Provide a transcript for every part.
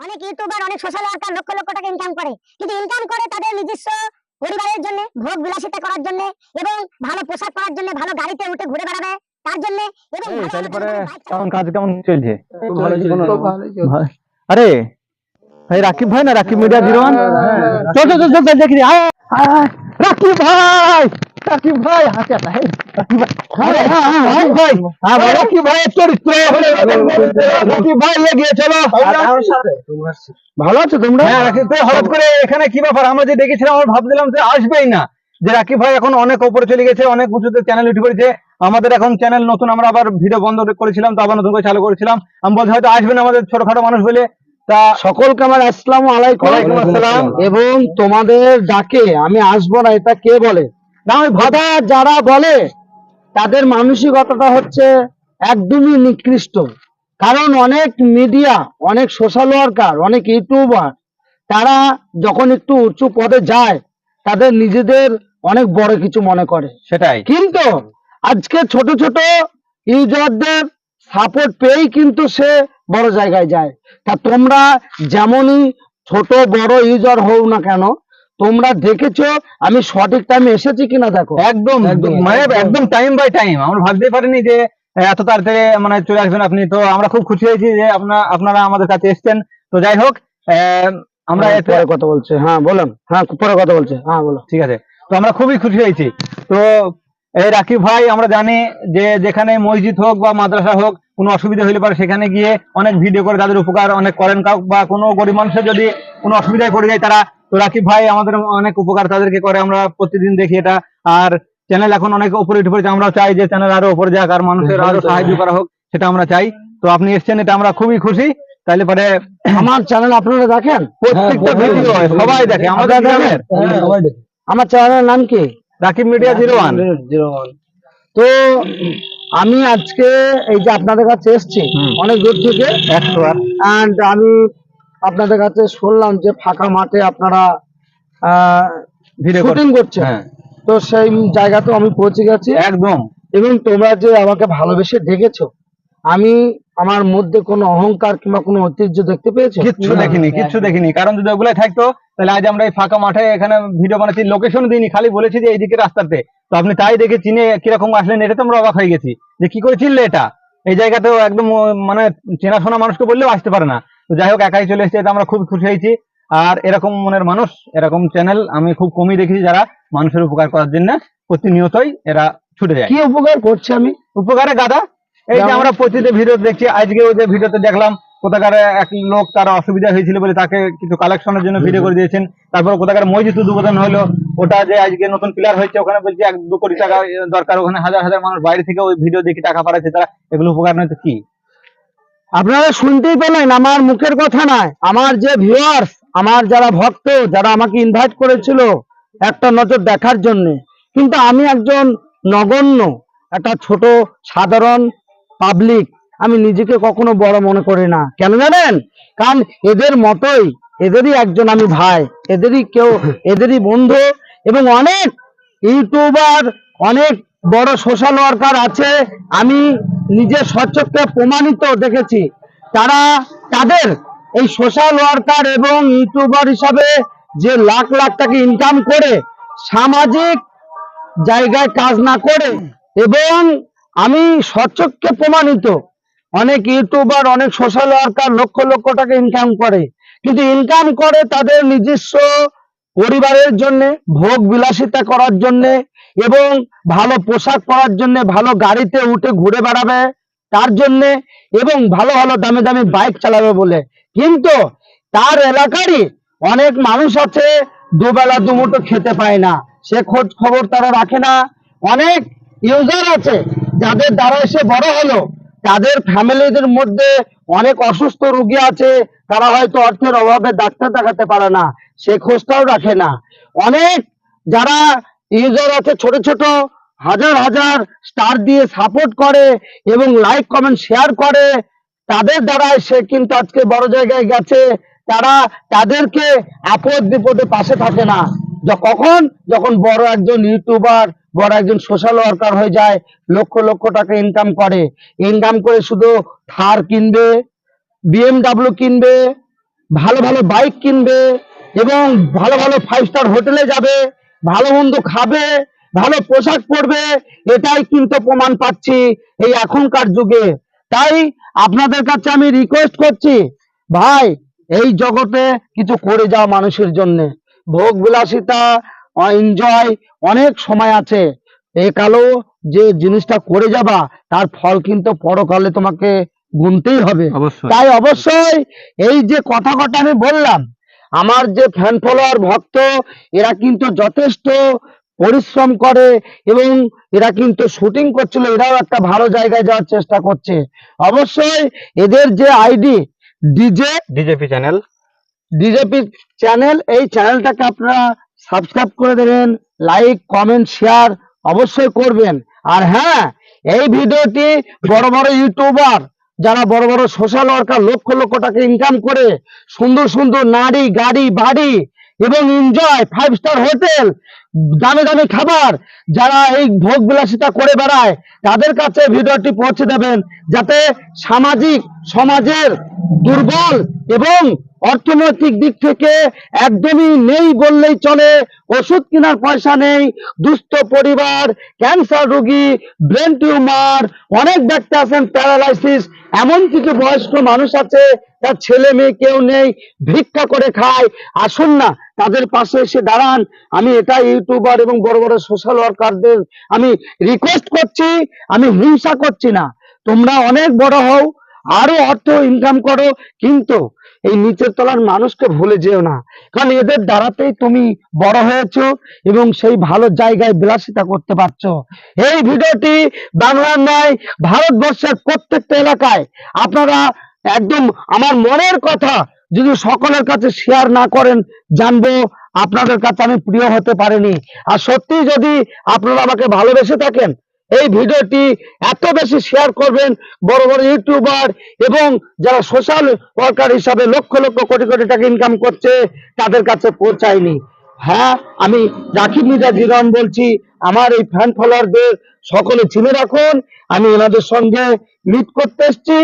অনেক ইউটিউবার অনেক social worker lakh lakh টাকা ইনকাম করে কিন্তু ইনকাম করে তাদের নিজস্ব পরিবারের জন্য ভোগ বিলাসিতা করার জন্য এবং ভালো পোশাক পরার জন্য ভালো গাড়িতে উঠে ঘুরে বেড়াবে তার জন্য এবং এই, ভালো তাহলে পরে দামি দামি bike কেমন কাজ কেমন চলছে খুব ভালো চলছে, খুব ভালো চলছে। আরে ভাই রাকিব ভাই না রাকিব মিডিয়া জিরো ওয়ান চল চল চল দেখি আয়, আয়, রাকিব ভাই ভাই আরে, হ্যাঁ, হ্যাঁ, ভাই। হ্যাঁ, ভাই, রাকিব ভাইয়ের চরিত্র রাকিব ভাই এগিয়ে চলো। ভালো আছো তোমরা? রাকিব ভাই হঠাৎ করে এখানে কি ব্যাপার? আমরা যে দেখেছিলাম আমরা ভাবছিলাম যে আসবেই না। যে রাকিব ভাই এখন অনেক উপরে চলে গেছে অনেক উঁচুতে চ্যানেল উঠে পড়েছে। আমাদের এখন চ্যানেল নতুন আমরা আবার ভিডিও বন্ধ করেছিলাম তো আবার নতুন করে চালু করেছিলাম। আমি বলছি হয়তো আসবেন আমাদের ছোটখাটো মানুষ বলে। তা সকলকে আমার আসসালামু আলাইকুম। আসসালাম। এবং তোমাদের ডাকে আমি আসব না এটা কে বলে? না ওই কথা যারা বলে তাদের মানসিকতাটা হচ্ছে একদমই নিকৃষ্ট। কারণ অনেক মিডিয়া অনেক সোশ্যাল ওয়ার্কার অনেক ইউটিউবার তারা যখন একটু উঁচু পদে যায় তাদের নিজেদের অনেক বড় কিছু মনে করে। সেটাই। কিন্তু আজকে ছোট ছোট ইউজারদের সাপোর্ট পেয়েই কিন্তু সে বড় জায়গায় যায়। তা তোমরা যেমনই ছোট বড় ইউজার হও না কেন তোমরা দেখেছ আমি সঠিক টাইমে এসেছি কিনা দেখো। একদম একদম, মানে একদম। টাইম বাই টাইম আমরা ভাবতেই পারিনি যে এত তাড়াতাড়ি মানে চলে আসবেন আপনি। তো আমরা খুব খুশি হয়েছি যে আপনার আমাদের কাছে এসেছেন। তো যাই হোক আমরা হ্যাঁ, পরে কথা বলছে। হ্যাঁ বলেন। হ্যাঁ পরে কথা বলছে। হ্যাঁ বলো ঠিক আছে। তো আমরা খুবই খুশি হয়েছি। তো এই রাকিব ভাই আমরা জানি যে যেখানে মসজিদ হোক বা মাদ্রাসা হোক কোনো অসুবিধা হইলে পারে সেখানে গিয়ে অনেক ভিডিও করে তাদের উপকার অনেক করেন। বা কোনো গরিব মানুষের যদি কোনো অসুবিধায় পড়ে যায় তারা তো রাকিব ভাই আমাদের অনেক উপকার তাদেরকে করে আমরা প্রতিদিন দেখি এটা। আর চ্যানেল এখন অনেক উপরে উঠে পড়েছে আমরা চাই যে চ্যানেল আরও উপরে যাক আর মানুষের আরও সাহায্য করা হোক সেটা আমরা চাই। তো আপনি এসছেন এটা আমরা খুবই খুশি। তাইলে পরে আমার চ্যানেল আপনারা দেখেন? প্রত্যেকটা ভিডিও সবাই দেখে আমাদের আমার চ্যানেলের নাম কি? রাকিব মিডিয়া জিরো ওয়ান তো আমি আজকে এই যে আপনাদের কাছে এসেছি। অনেক দূর থেকে। একশো আমি আপনাদের কাছে শুনলাম যে ফাঁকা মাঠে আপনারা শুটিং করছেন। হ্যাঁ। তো সেই জায়গাতেও আমি পৌঁছে গেছি। একদম। এবং তোমরা যে আমাকে ভালোবেসে ডেকেছো আমি আমার মধ্যে কোনো অহংকার কিংবা কোনো ঐতিহ্য দেখতে পেয়েছ? কিচ্ছু দেখিনি কিচ্ছু দেখিনি। কারণ যদি ওগুলাই থাকতো তাহলে আজ আমরা এই ফাঁকা মাঠে এখানে ভিডিও বানাচ্ছি লোকেশন দিইনি খালি বলেছি যে এইদিকে রাস্তাতে। তো আপনি তাই দেখে চিনে কীরকম আসলেন এটা তো আমরা অবাক হয়ে গেছি। যে কি করে চিনলে এটা? এই জায়গাতেও একদম মানে চেনাশোনা মানুষকে বললেও আসতে পারে না। তো যাই হোক একাই চলে এসেছে এটা আমরা খুব খুশি হয়েছি। আর এরকম মনের মানুষ এরকম চ্যানেল আমি খুব কমই দেখেছি যারা মানুষের উপকার করার জন্য প্রতিনিয়তই এরা ছুটে যায়। কি উপকার করছে আমি? উপকারে গাদা এই যে আমরা প্রতিটা ভিডিও দেখছি আজকে ওই যে ভিডিওতে দেখলাম কোথাকার এক লোক তার অসুবিধা হয়েছিল বলে তাকে কিছু কালেকশনের জন্য ভিডিও করে দিয়েছেন। তারপর কোথাকার মসজিদ উদ্বোধন হলো ওটা যে আজকে নতুন প্লেয়ার হয়েছে ওখানে বলছে এক দু কোটি টাকা দরকার ওখানে হাজার হাজার মানুষ বাইরে থেকে ওই ভিডিও দেখে টাকা পাঠাচ্ছে তারা এগুলো উপকার নয় তো কি? আপনারা শুনতেই পেলেন, আমার মুখের কথা নয়। আমার যে ভিউয়ার্স আমার যারা ভক্ত, যারা আমাকে ইনভাইট করেছিল একটা নজর দেখার জন্য। কিন্তু আমি একজন নগণ্য, একটা ছোট, সাধারণ পাবলিক আমি নিজেকে কখনো বড় মনে করি না। কেন জানেন? কারণ এদের মতোই, এদেরই একজন আমি ভাই, এদেরই কেউ, এদেরই বন্ধু এবং অনেক ইউটিউবার অনেক বড় সোশ্যাল ওয়ার্কার আছে, আমি নিজের সচক্ষে প্রমাণিত দেখেছি। তারা তাদের এই সোশ্যাল ওয়ার্কার এবং ইউটিউবার হিসাবে যে লাখ লাখ টাকা ইনকাম করে সামাজিক জায়গায় কাজ না করে এবং আমি সচক্ষে প্রমাণিত, অনেক ইউটিউবার অনেক সোশ্যাল ওয়ার্কার লক্ষ লক্ষ টাকা ইনকাম করে। কিন্তু ইনকাম করে তাদের নিজস্ব পরিবারের জন্য, ভোগ বিলাসিতা করার জন্য এবং ভালো পোশাক পরার জন্য, ভালো গাড়িতে উঠে ঘুরে বেড়াবে তার জন্য এবং ভালো ভালো দামি দামি বাইক চালাবে বলে। কিন্তু তার এলাকারই অনেক মানুষ আছে, দুবেলা দুমুঠো খেতে পায় না। সে খোঁজ খবর তারা রাখে না। অনেক ইউজার আছে যাদের দ্বারা সে বড় হলো। তাদের ফ্যামিলিদের মধ্যে অনেক অসুস্থ রুগী আছে, তারা হয়তো অর্থের অভাবে ডাক্তার দেখাতে পারে না, সে খোঁজটাও রাখে না। অনেক যারা ইউজার আছে, ছোট ছোট, হাজার হাজার স্টার দিয়ে সাপোর্ট করে এবং লাইক কমেন্ট শেয়ার করে, তাদের দ্বারাই সে কিন্তু আজকে বড় জায়গায় গেছে। তারা তাদেরকে আপদ বিপদে পাশে থাকে না। কখন? যখন বড় একজন ইউটিউবার বড় একজন সোশ্যাল ওয়ার্কার হয়ে যায়, লক্ষ লক্ষ টাকা ইনকাম করে। ইনকাম করে শুধু থার কিনবে বিএমডাব্লিউ কিনবে, ভালো ভালো বাইক কিনবে এবং ভালো ভালো ফাইভ স্টার হোটেলে যাবে, ভালো মন্দ খাবে, ভালো পোশাক পরবে, এটাই কিন্তু প্রমাণ পাচ্ছি এই এখনকার যুগে। তাই আপনাদের কাছে আমি রিকোয়েস্ট করছি, ভাই, এই জগতে কিছু করে যাওয়া মানুষের জন্য। ভোগ বিলাসিতা এনজয় অনেক সময় আছে। এ কালো যে জিনিসটা করে যাবা তার ফল কিন্তু পরকালে তোমাকে গুনতেই হবে। তাই অবশ্যই এই যে কথা কথা আমি বললাম আমার যে ফ্যান ফলোয়ার ভক্ত এরা কিন্তু যথেষ্ট পরিশ্রম করে এবং এরা কিন্তু শুটিং করছিল এরাও একটা ভালো জায়গায় যাওয়ার চেষ্টা করছে। অবশ্যই এদের যে ID DJ DJP channel DJP channel এই চ্যানেলটাকে আপনারা সাবস্ক্রাইব করে দেবেন লাইক কমেন্ট শেয়ার অবশ্যই করবেন। আর হ্যাঁ এই ভিডিওটি বড় বড় ইউটিউবার যারা বড় বড় সোশ্যাল ওয়ার্কার লক্ষ লক্ষ টাকা ইনকাম করে, সুন্দর সুন্দর নারী, গাড়ি, বাড়ি এবং এনজয় ফাইভ স্টার হোটেল দামি দামি খাবার, যারা এই ভোগ বিলাসিতা করে বেড়ায়, তাদের কাছে ভিডিওটি পৌঁছে দেবেন, যাতে সামাজিক সমাজের দুর্বল এবং অর্থনৈতিক দিক থেকে একদমই নেই বললেই চলে। ওষুধ কেনার পয়সা নেই, দুস্থ পরিবার, ক্যান্সার রোগী ব্রেন টিউমার অনেক ব্যক্তি আছেন প্যারালাইসিস এমন কিছু বয়স্ক মানুষ আছে, তার ছেলে মেয়ে কেউ নেই, ভিক্ষা করে খায়। আসুন না, তাদের পাশে এসে দাঁড়ান। আমি এটা ইউটিউবার এবং বড় বড় সোশ্যাল ওয়ার্কারদের আমি রিকোয়েস্ট করছি, আমি হিংসা করছি না। তোমরা অনেক বড় হও, আরও অর্থ ইনকাম করো, কিন্তু এই নিচের তলার মানুষকে ভুলে যেও না। কারণ এদের দ্বারাতেই তুমি বড় হয়েছো এবং সেই ভালো জায়গায় বিলাসিতা করতে পারছ। এই ভিডিওটি বাংলার নয়, ভারতবর্ষের প্রত্যেকটা এলাকায় আপনারা একদম আমার মনের কথা যদি সকলের কাছে শেয়ার না করেন, জানব, আপনাদের কাছে আমি প্রিয় হতে পারিনি। আর সত্যি যদি আপনারা আমাকে ভালোবেসে থাকেন এই ভিডিওটি এত বেশি শেয়ার করবেন বড় বড় ইউটিউবার এবং যারা সোশ্যাল ওয়ার্কার হিসাবে লক্ষ লক্ষ কোটি কোটি টাকা ইনকাম করছে, তাদের কাছে পৌঁছায়নি। হ্যাঁ আমি রাকিব মির্জা জিরন বলছি, আমার এই ফ্যান ফলোয়ারদের সকলে চিনে রাখুন, আমি এনাদের সঙ্গে মিট করতে এসেছি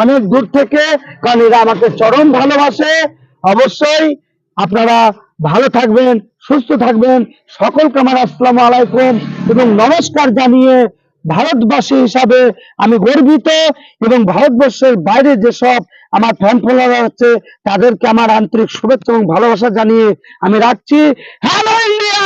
অনেক দূর থেকে, কারণ এরা আমাকে চরম ভালোবাসে। অবশ্যই আপনারা ভালো থাকবেন সুস্থ থাকবেন। সকলকে আমার আসসালামু আলাইকুম এবং নমস্কার জানিয়ে ভারতবাসী হিসাবে আমি গর্বিত এবং ভারতবর্ষের বাইরে যেসব আমার ফ্যান ফলোয়ার আছে, তাদেরকে আমার আন্তরিক শুভেচ্ছা এবং ভালোবাসা জানিয়ে আমি রাখছি। Hello India